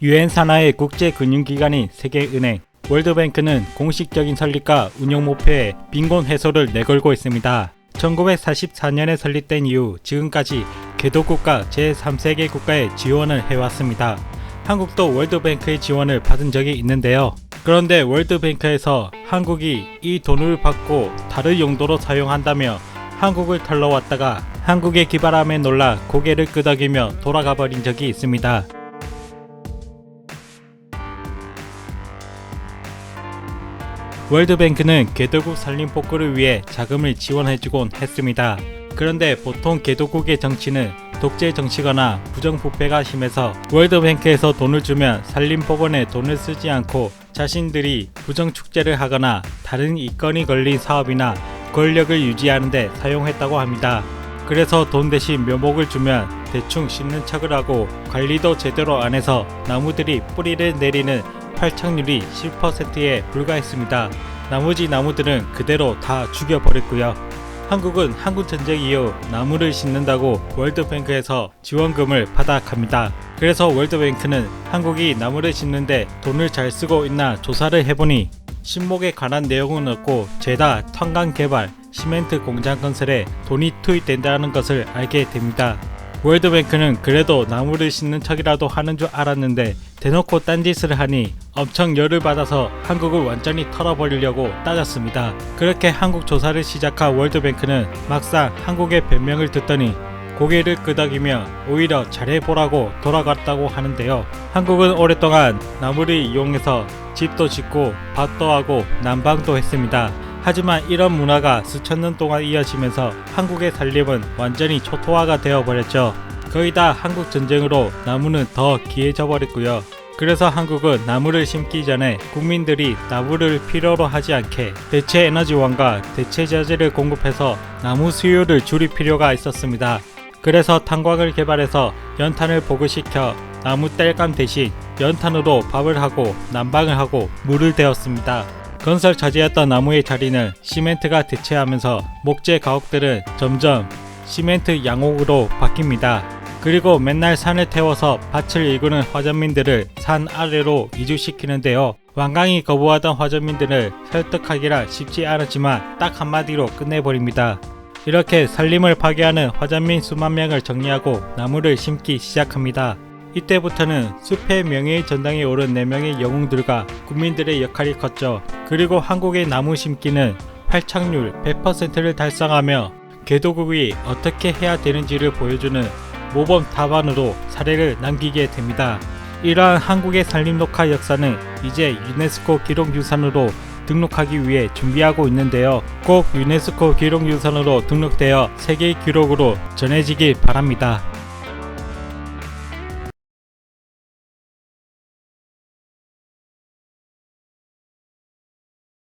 유엔 산하의 국제 금융기관인 세계은행, 월드뱅크는 공식적인 설립과 운영 목표에 빈곤 해소를 내걸고 있습니다. 1944년에 설립된 이후 지금까지 개도국가 제3세계 국가에 지원을 해왔습니다. 한국도 월드뱅크의 지원을 받은 적이 있는데요. 그런데 월드뱅크에서 한국이 이 돈을 받고 다른 용도로 사용한다며 한국을 털러 왔다가 한국의 기발함에 놀라 고개를 끄덕이며 돌아가 버린 적이 있습니다. 월드뱅크는 개도국 산림 복구를 위해 자금을 지원해주곤 했습니다. 그런데 보통 개도국의 정치는 독재 정치거나 부정부패가 심해서 월드뱅크에서 돈을 주면 산림 복원에 돈을 쓰지 않고 자신들이 부정축제를 하거나 다른 이건이 걸린 사업이나 권력을 유지하는데 사용했다고 합니다. 그래서 돈 대신 묘목을 주면 대충 심는 척을 하고 관리도 제대로 안 해서 나무들이 뿌리를 내리는 활착률이 10%에 불과했습니다. 나머지 나무들은 그대로 다 죽여버렸고요. 한국은 한국전쟁 이후 나무를 심는다고 월드뱅크에서 지원금을 받아 갑니다. 그래서 월드뱅크는 한국이 나무를 심는데 돈을 잘 쓰고 있나 조사를 해보니 신목에 관한 내용은 없고 죄다 탄광 개발, 시멘트 공장 건설에 돈이 투입된다는 것을 알게 됩니다. 월드뱅크는 그래도 나무를 심는 척이라도 하는 줄 알았는데 대놓고 딴짓을 하니 엄청 열을 받아서 한국을 완전히 털어버리려고 따졌습니다. 그렇게 한국 조사를 시작한 월드뱅크는 막상 한국의 변명을 듣더니 고개를 끄덕이며 오히려 잘해보라고 돌아갔다고 하는데요. 한국은 오랫동안 나무를 이용해서 집도 짓고 밭도 하고 난방도 했습니다. 하지만 이런 문화가 수천 년 동안 이어지면서 한국의 살림은 완전히 초토화가 되어버렸죠. 거의 다 한국 전쟁으로 나무는 더 귀해져 버렸고요. 그래서 한국은 나무를 심기 전에 국민들이 나무를 필요로 하지 않게 대체 에너지원과 대체 자재를 공급해서 나무 수요를 줄일 필요가 있었습니다. 그래서 탄광을 개발해서 연탄을 보급시켜 나무 땔감 대신 연탄으로 밥을 하고 난방을 하고 물을 대었습니다. 건설 차지했던 나무의 자리는 시멘트가 대체하면서 목재 가옥들은 점점 시멘트 양옥으로 바뀝니다. 그리고 맨날 산을 태워서 밭을 일구는 화전민들을 산 아래로 이주시키는데요. 완강히 거부하던 화전민들을 설득하기라 쉽지 않았지만 딱 한마디로 끝내버립니다. 이렇게 산림을 파괴하는 화전민 수만 명을 정리하고 나무를 심기 시작합니다. 이때부터는 숲의 명예의 전당에 오른 4명의 영웅들과 국민들의 역할이 컸죠. 그리고 한국의 나무 심기는 활착률 100%를 달성하며 개도국이 어떻게 해야 되는지를 보여주는 모범 답안으로 사례를 남기게 됩니다. 이러한 한국의 산림 녹화 역사는 이제 유네스코 기록유산으로 등록하기 위해 준비하고 있는데요. 꼭 유네스코 기록유산으로 등록되어 세계 기록으로 전해지길 바랍니다.